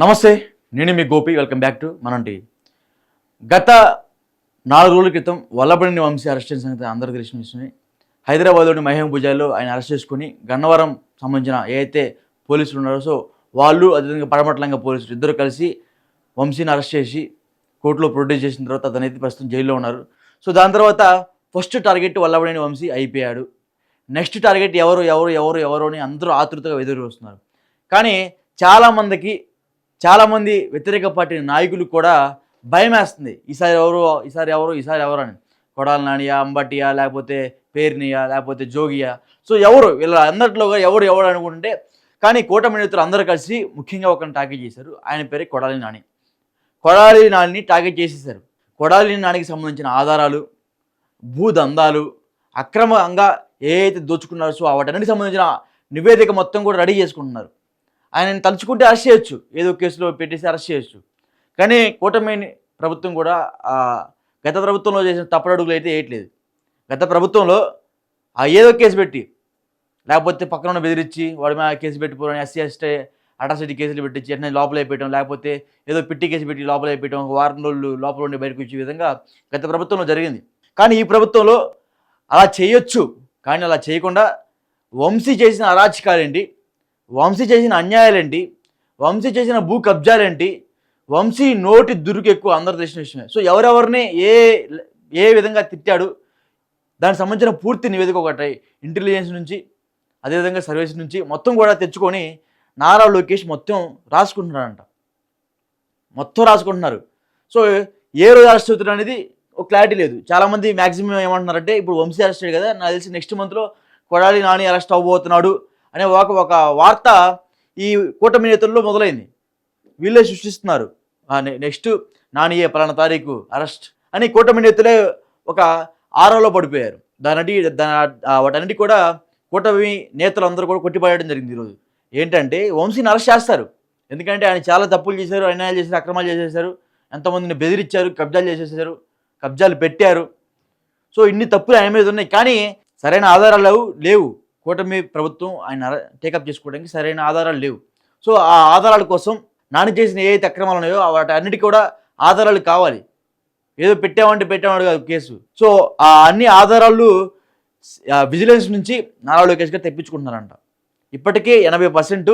నమస్తే నేను మీ గోపి వెల్కమ్ బ్యాక్ టు మనంటి. గత నాలుగు రోజుల క్రితం వల్లభడిని వంశీ అరెస్ట్ చేసిన సంగతి అందరికీ తెలిసిన విషయమే. హైదరాబాద్లోని మహేమ భుజాల్లో ఆయన అరెస్ట్ చేసుకుని గన్నవరం సంబంధించిన ఏ పోలీసులు ఉన్నారో సో వాళ్ళు అదేవిధంగా పడమట్లంగా పోలీసులు ఇద్దరు కలిసి వంశీని అరెస్ట్ చేసి కోర్టులో ప్రొడ్యూస్ చేసిన తర్వాత అతనైతే ప్రస్తుతం జైల్లో ఉన్నారు. సో దాని తర్వాత ఫస్ట్ టార్గెట్ వల్లభడిని వంశీ అయిపోయాడు. నెక్స్ట్ టార్గెట్ ఎవరు ఎవరు ఎవరు ఎవరు అని అందరూ ఆతృతగా ఎదురు వస్తున్నారు కానీ చాలామందికి చాలామంది వ్యతిరేక పార్టీ నాయకులు కూడా భయం వేస్తుంది ఈసారి ఎవరు ఈసారి ఎవరు ఈసారి ఎవరు అని. కొడాల నానియా అంబటియా లేకపోతే పేర్నియా లేకపోతే జోగియా. సో ఎవరు? వీళ్ళ అందరిలో ఎవరు ఎవరు అనుకుంటే కానీ కూటమి నేతలు అందరూ కలిసి ముఖ్యంగా ఒకరిని టార్గెట్ చేశారు. ఆయన పేరే కొడాలి నాని. కొడాలి నానిని టార్గెట్ చేసేసారు కొడాలి నానికి సంబంధించిన ఆధారాలు భూదందాలు అక్రమంగా ఏ అయితే దోచుకున్నారో సో వాటన్నిటికి సంబంధించిన నివేదిక మొత్తం కూడా రెడీ చేసుకుంటున్నారు. ఆయనని తలుచుకుంటే అరెస్ట్ చేయొచ్చు. ఏదో కేసులో పెట్టేసి అరెస్ట్ చేయొచ్చు. కానీ కూటమి ప్రభుత్వం కూడా గత ప్రభుత్వంలో చేసిన తప్పడడుగులు అయితే వేయట్లేదు. గత ప్రభుత్వంలో ఆ ఏదో కేసు పెట్టి లేకపోతే పక్కన ఉన్న బెదిరించి వాడి మీద కేసు పెట్టిపోరని ఎస్సీ ఎస్టీ అటాసిటీ కేసులు పెట్టించి వెంటనే లోపల అయిపోయడం లేకపోతే ఏదో పిట్టి కేసు పెట్టి లోపల అయిపోయడం ఒక వారం రోజులు లోపల ఉండి బయటకు వచ్చే విధంగా గత ప్రభుత్వంలో జరిగింది. కానీ ఈ ప్రభుత్వంలో అలా చేయొచ్చు. కానీ అలా చేయకుండా వంశీ చేసిన అరాచకాలేంటి? వంశీ చేసిన అన్యాయాలేంటి? వంశీ చేసిన భూ కబ్జాలేంటి? వంశీ నోటి దురుకు ఎక్కువ అందరూ తెలిసిన విషయమే. సో ఎవరెవరిని ఏ ఏ విధంగా తిట్టాడు? దానికి సంబంధించిన పూర్తి నివేదిక ఒకటి ఇంటెలిజెన్స్ నుంచి అదేవిధంగా సర్వీస్ నుంచి మొత్తం కూడా తెచ్చుకొని నారా లోకేష్ మొత్తం రాసుకుంటున్నారంట మొత్తం రాసుకుంటున్నారు. సో ఏ రోజు అరెస్ట్ అవుతాడు అనేది ఒక క్లారిటీ లేదు. చాలామంది మ్యాక్సిమం ఏమంటున్నారంటే ఇప్పుడు వంశీ అరెస్ట్ అయ్యాడు కదా నాకు తెలిసి నెక్స్ట్ మంత్లో కొడాలి నాని అరెస్ట్ అవ్వబోతున్నాడు. అనే ఒక ఒక వార్త ఈ కూటమి నేతల్లో మొదలైంది. వీళ్ళే సృష్టిస్తున్నారు. నెక్స్ట్ నానియే పలానా తారీఖు అరెస్ట్ అని కూటమి నేతలే ఒక ఆరోలో పడిపోయారు. దాని దాని వాటన్నిటి కూడా కూటమి నేతలు అందరూ కూడా కొట్టిపడడం జరిగింది ఈరోజు. ఏంటంటే వంశీని అరెస్ట్ చేస్తారు. ఎందుకంటే ఆయన చాలా తప్పులు చేశారు అన్యాయాలు చేశారు అక్రమాలు చేసేసారు ఎంతమందిని బెదిరించారు కబ్జాలు చేసేసారు కబ్జాలు పెట్టారు. సో ఇన్ని తప్పులు ఆయన మీద ఉన్నాయి. కానీ సరైన ఆధారాలు లేవు లేవు. కూటమి ప్రభుత్వం ఆయన టేకప్ చేసుకోవడానికి సరైన ఆధారాలు లేవు. సో ఆ ఆధారాల కోసం నాని చేసిన ఏ అయితే అక్రమాలు ఉన్నాయో వాటి అన్నిటికీ కూడా ఆధారాలు కావాలి. ఏదో పెట్టామంటే పెట్టామని కాదు కేసు. సో ఆ అన్ని ఆధారాలు విజిలెన్స్ నుంచి నారా లోకేష్ గారు తెప్పించుకుంటున్నారంట. ఇప్పటికే ఎనభై పర్సెంట్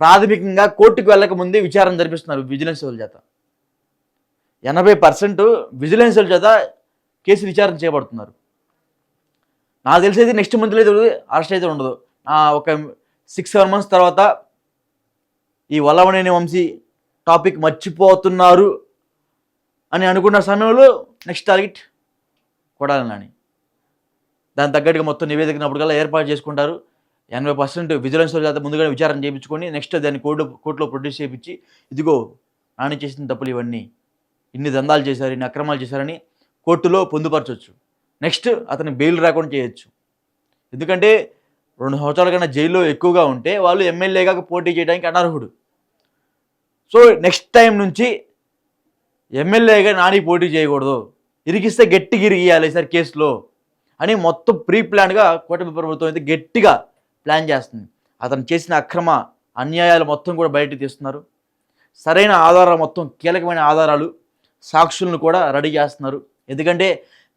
ప్రాథమికంగా కోర్టుకు వెళ్ళక ముందే విచారణ జరిపిస్తున్నారు విజిలెన్స్ వాళ్ళ చేత. ఎనభై పర్సెంట్ విజిలెన్స్ వాళ్ళ చేత కేసు విచారణ చేయబడుతున్నారు. నాకు తెలిసేది నెక్స్ట్ మంత్లో అయితే అరెస్ట్ అయితే ఉండదు. ఒక సిక్స్ సెవెన్ మంత్స్ తర్వాత ఈ వల్లవనేని వంశీ టాపిక్ మర్చిపోతున్నారు అని అనుకున్న సమయంలో నెక్స్ట్ టార్గెట్ కొడాలని నాని. దాని తగ్గట్టుగా మొత్తం నివేదికనప్పటికల్లా ఏర్పాటు చేసుకుంటారు. ఎనభై పర్సెంట్ విజిలెన్స్ చేత ముందుగానే విచారణ చేయించుకొని నెక్స్ట్ దాన్ని కోర్టు కోర్టులో ప్రొడ్యూస్ చేయించి ఇదిగో నాని చేసిన తప్పులు ఇవన్నీ ఇన్ని దందాలు చేశారు ఇన్ని అక్రమాలు చేశారని కోర్టులో పొందుపరచవచ్చు నెక్స్ట్ అతని బెయిల్ రాకుండా చేయొచ్చు. ఎందుకంటే రెండు సంవత్సరాల కన్నా జైల్లో ఎక్కువగా ఉంటే వాళ్ళు ఎమ్మెల్యేగా పోటీ చేయడానికి అనర్హుడు. సో నెక్స్ట్ టైం నుంచి ఎమ్మెల్యేగా నాని పోటీ చేయకూడదు. ఇరికిస్తే గట్టిగా ఇరిగియాలి సార్ కేసులో అని మొత్తం ప్రీ ప్లాన్గా కూటమి ప్రభుత్వం అయితే గట్టిగా ప్లాన్ చేస్తుంది. అతను చేసిన అక్రమ అన్యాయాలు మొత్తం కూడా బయటకు తీస్తున్నారు. సరైన ఆధారాలు మొత్తం కీలకమైన ఆధారాలు సాక్షులను కూడా రెడీ చేస్తున్నారు. ఎందుకంటే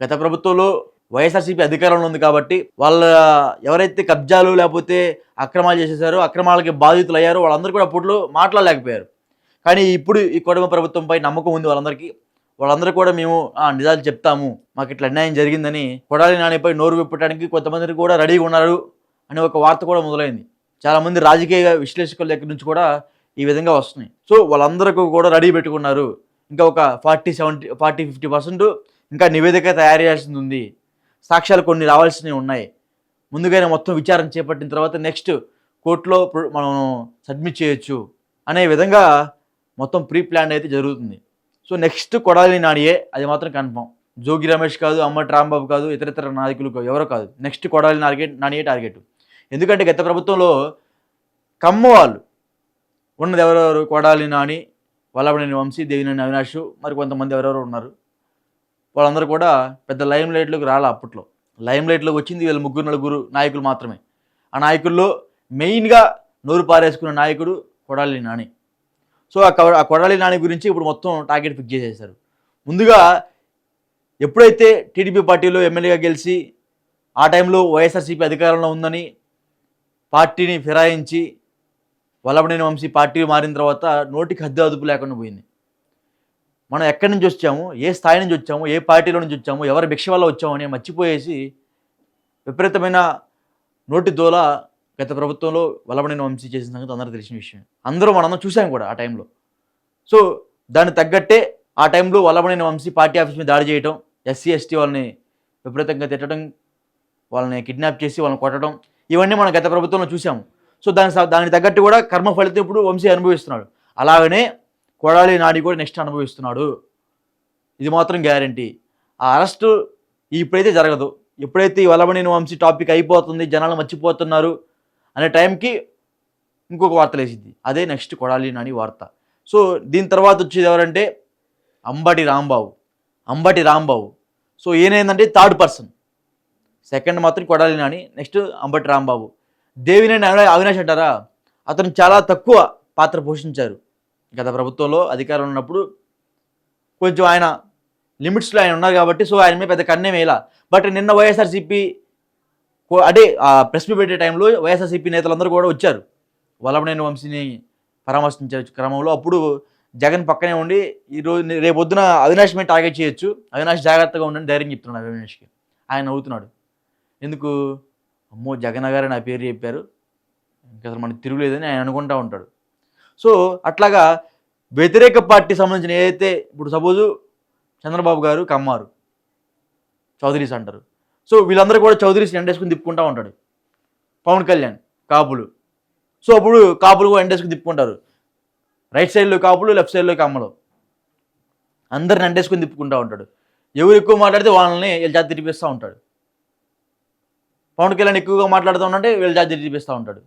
గత ప్రభుత్వంలో వైఎస్ఆర్సీపీ అధికారంలో ఉంది కాబట్టి వాళ్ళ ఎవరైతే కబ్జాలు లేకపోతే అక్రమాలు చేసేసారో అక్రమాలకి బాధితులు అయ్యారో వాళ్ళందరూ కూడా అప్పట్లో మాట్లాడలేకపోయారు. కానీ ఇప్పుడు ఈ కుటుంబ ప్రభుత్వంపై నమ్మకం ఉంది వాళ్ళందరికీ. వాళ్ళందరూ కూడా మేము ఆ, నిజాలు చెప్తాము. మాకు ఇట్లా అన్యాయం జరిగిందని కొడాలి నానిపై నోరు విప్పడానికి కొంతమంది కూడా రెడీగా ఉన్నారు అనే ఒక వార్త కూడా మొదలైంది. చాలామంది రాజకీయ విశ్లేషకుల దగ్గర నుంచి కూడా ఈ విధంగా వస్తున్నాయి. సో వాళ్ళందరికీ కూడా రెడీ పెట్టుకున్నారు. ఇంకా ఒక forty seventy forty fifty percent ఇంకా నివేదిక తయారు చేయాల్సింది ఉంది. సాక్ష్యాలు కొన్ని రావాల్సినవి ఉన్నాయి. ముందుగానే మొత్తం విచారణ చేపట్టిన తర్వాత నెక్స్ట్ కోర్టులో మనం సబ్మిట్ చేయొచ్చు అనే విధంగా మొత్తం ప్రీ ప్లాన్ అయితే జరుగుతుంది. సో నెక్స్ట్ కొడాలి నానియే అది మాత్రం కన్ఫర్మ్ జోగి రమేష్ కాదు అమ్మటి రాంబాబు కాదు ఇతర ఇతర నాయకులు కాదు, ఎవరో కాదు. నెక్స్ట్ కొడాలి నార్గెట్ నానియే టార్గెట్. ఎందుకంటే గత ప్రభుత్వంలో కమ్మ వాళ్ళు ఉన్నది ఎవరెవరు? కొడాలి నాని వల్లభనేని వంశీ దేవినేని అవినాష్ మరి కొంతమంది ఎవరెవరు ఉన్నారు? వాళ్ళందరూ కూడా పెద్ద లైమ్ లైట్లోకి రాలే అప్పట్లో. లైమ్ లైట్లోకి వచ్చింది వీళ్ళ ముగ్గురు నలుగురు నాయకులు మాత్రమే. ఆ నాయకుల్లో మెయిన్గా నోరు పారేసుకున్న నాయకుడు కొడాలి నాని. సో ఆ కొడాలి నాని గురించి ఇప్పుడు మొత్తం టార్గెట్ ఫిక్స్ చేసేశారు. ముందుగా ఎప్పుడైతే టీడీపీ పార్టీలో ఎమ్మెల్యేగా గెలిచి ఆ టైంలో వైఎస్ఆర్సీపీ అధికారంలో ఉందని పార్టీని ఫిరాయించి వల్లభనేని వంశీ పార్టీ మారిన తర్వాత నోటికి హద్దు అదుపు లేకుండా పోయింది. మనం ఎక్కడి నుంచి వచ్చాము ఏ స్థాయి నుంచి వచ్చాము ఏ పార్టీలో నుంచి వచ్చాము ఎవరి భిక్ష వల్ల వచ్చాము అని మర్చిపోయేసి విపరీతమైన నోటి దోల గత ప్రభుత్వంలో వలబడిన వంశీ చేసిన సంగతి అందరూ తెలిసిన విషయం. అందరూ మనం చూసాం కూడా ఆ టైంలో. సో దాన్ని తగ్గట్టే ఆ టైంలో వలబడిన వంశీ పార్టీ ఆఫీస్ మీద దాడి చేయడం ఎస్సీ ఎస్టీ వాళ్ళని విపరీతంగా తిట్టడం వాళ్ళని కిడ్నాప్ చేసి వాళ్ళని కొట్టడం ఇవన్నీ మనం గత ప్రభుత్వంలో చూసాము సో దాని స- దానికి తగ్గట్టు కూడా కర్మ ఫలితం ఇప్పుడు వంశీ అనుభవిస్తున్నాడు. అలాగనే కొడాలి నాడి కూడా నెక్స్ట్ అనుభవిస్తున్నాడు. ఇది మాత్రం గ్యారంటీ. ఆ అరెస్టు ఇప్పుడైతే జరగదు. ఎప్పుడైతే ఈ వలబడిన వంశీ టాపిక్ అయిపోతుంది జనాలు మర్చిపోతున్నారు అనే టైంకి ఇంకొక వార్త లేచింది. అదే నెక్స్ట్ కొడాలి నాని వార్త. సో దీని తర్వాత వచ్చేది ఎవరంటే అంబటి రాంబాబు. అంబటి రాంబాబు. సో ఏనైందంటే థర్డ్ పర్సన్. సెకండ్ మాత్రం కొడాలి నాని నెక్స్ట్ అంబటి రాంబాబు. దేవినేని అవినాష్ అంటారా? అతను చాలా తక్కువ పాత్ర పోషించారు. గత ప్రభుత్వంలో అధికారం ఉన్నప్పుడు కొంచెం ఆయన లిమిట్స్లో ఆయన ఉన్నారు కాబట్టి సో ఆయన మీద పెద్ద కన్నే వేయాల. బట్ నిన్న వైఎస్ఆర్సీపీ అదే ఆ ప్రెస్ మీట్ పెట్టే టైంలో వైఎస్ఆర్సీపీ నేతలందరూ కూడా వచ్చారు. వల్లభనేని వంశీని పరామర్శించే క్రమంలో అప్పుడు జగన్ పక్కనే ఉండి ఈరోజు రేపొద్దున అవినాష్ మీద టార్గెట్ చేయొచ్చు. అవినాష్ జాగ్రత్తగా ఉండండి ధైర్యం చెప్తున్నాడు అవినాష్కి. ఆయన నవ్వుతున్నాడు. ఎందుకు? అమ్మో జగన్ గారు నా పేరు చెప్పారు. ఇంకా అసలు మనకి తిరుగులేదని ఆయన అనుకుంటా ఉంటాడు. సో అట్లాగా వ్యతిరేక పార్టీ సంబంధించిన ఏదైతే ఇప్పుడు సపోజు చంద్రబాబు గారు కమ్మారు చౌదరీస్ అంటారు. సో వీళ్ళందరూ కూడా చౌదరీస్ ఎండేసుకుని తిప్పుకుంటూ ఉంటాడు. పవన్ కళ్యాణ్ కాపులు. సో అప్పుడు కాపులు కూడా ఎండేసుకుని తిప్పుకుంటారు. రైట్ సైడ్లో కాపులు లెఫ్ట్ సైడ్లో కమ్మలు. అందరిని ఎండేసుకుని తిప్పుకుంటూ ఉంటాడు. ఎవరు ఎక్కువ మాట్లాడితే వాళ్ళని వీళ్ళ జాతి తిరిపిస్తూ ఉంటాడు. పవన్ కళ్యాణ్ ఎక్కువగా మాట్లాడుతూ ఉంటే వీళ్ళ జాతి తిరిపిస్తూ ఉంటాడు.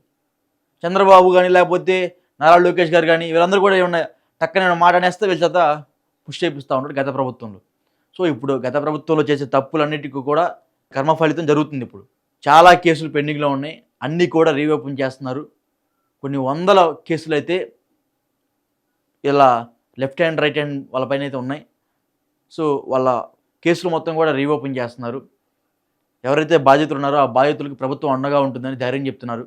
చంద్రబాబు కానీ లేకపోతే నారా లోకేష్ గారు కానీ వీళ్ళందరూ కూడా ఏమన్నా టక్కన మాట మాట్లాడేస్తే వీళ్ళ చేత పుష్ చేపిస్తూ ఉంటాడు గత ప్రభుత్వంలో. సో ఇప్పుడు గత ప్రభుత్వంలో చేసే తప్పులన్నిటికీ కూడా కర్మ ఫలితం జరుగుతుంది ఇప్పుడు. చాలా కేసులు పెండింగ్లో ఉన్నాయి. అన్నీ కూడా రీఓపెన్ చేస్తున్నారు. కొన్ని వందల కేసులు అయితే ఇలా లెఫ్ట్ హ్యాండ్ రైట్ హ్యాండ్ వాళ్ళపైన అయితే ఉన్నాయి. సో వాళ్ళ కేసులు మొత్తం కూడా రీఓపెన్ చేస్తున్నారు. ఎవరైతే బాధితులు ఉన్నారో ఆ బాధితులకు ప్రభుత్వం అండగా ఉంటుందని ధైర్యం చెప్తున్నారు.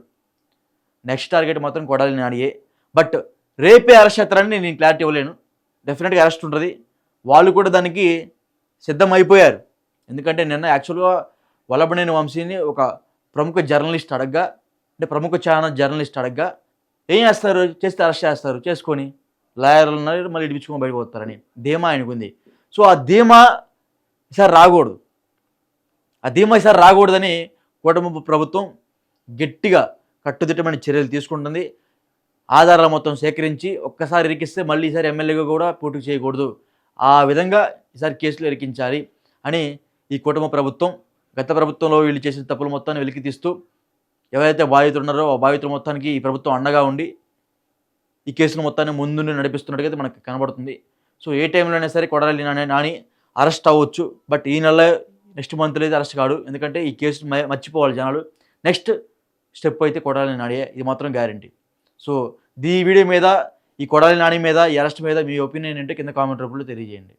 నెక్స్ట్ టార్గెట్ మాత్రం కొడాలి నాడియే బట్ రేపే అరెస్ట్ చేస్తారని నేను క్లారిటీ ఇవ్వలేను. డెఫినెట్గా అరెస్ట్ ఉంటుంది. వాళ్ళు కూడా దానికి సిద్ధమైపోయారు ఎందుకంటే నిన్న యాక్చువల్గా వల్లభనేని వంశీని ఒక ప్రముఖ జర్నలిస్ట్ అడగ్గా అంటే ప్రముఖ ఛానల్ జర్నలిస్ట్ అడగ్గా ఏం చేస్తారు? చేస్తే అరెస్ట్ చేస్తారు? చేసుకొని లాయర్లు ఉన్నారు మళ్ళీ ఇడిపించుకొని బయటకు పోతారని. ధీమా ఆయనకు ఉంది. సో ఆ ధీమా ఈసారి రాకూడదు. ఆ ధీమా ఈసారి రాకూడదని కూటమి ప్రభుత్వం గట్టిగా కట్టుదిట్టమైన చర్యలు తీసుకుంటుంది. ఆధారాలు మొత్తం సేకరించి ఒక్కసారి ఇరికిస్తే మళ్ళీ ఈసారి ఎమ్మెల్యేగా కూడా పోటీ చేయకూడదు. ఆ విధంగా ఈసారి కేసులు ఇరికించాలి అని ఈ కుటుంబ ప్రభుత్వం గత ప్రభుత్వంలో వీళ్ళు చేసిన తప్పులు మొత్తాన్ని వెలికి తీస్తూ ఎవరైతే బాధితులు ఉన్నారో ఆ బాధితుల మొత్తానికి ఈ ప్రభుత్వం అండగా ఉండి ఈ కేసుల మొత్తాన్ని ముందుండి నడిపిస్తున్నట్టుగా మనకు కనబడుతుంది. సో ఏ టైంలో అయినా సరే కొడాలి నాని నాని అరెస్ట్ అవ్వచ్చు. బట్ ఈ నెల నెక్స్ట్ మంత్లో అయితే అరెస్ట్ కాడు ఎందుకంటే ఈ కేసు మర్చిపోవాలి జనాలు. నెక్స్ట్ స్టెప్ అయితే కొడాలి నాడే ఇది మాత్రం గ్యారంటీ. సో ఈ వీడియో మీద ఈ కొడాలి నాని మీద ఈ అరెస్ట్ మీద మీ ఒపీనియన్ ఏంటంటే కింద కామెంట్ రూపంలో తెలియజేయండి.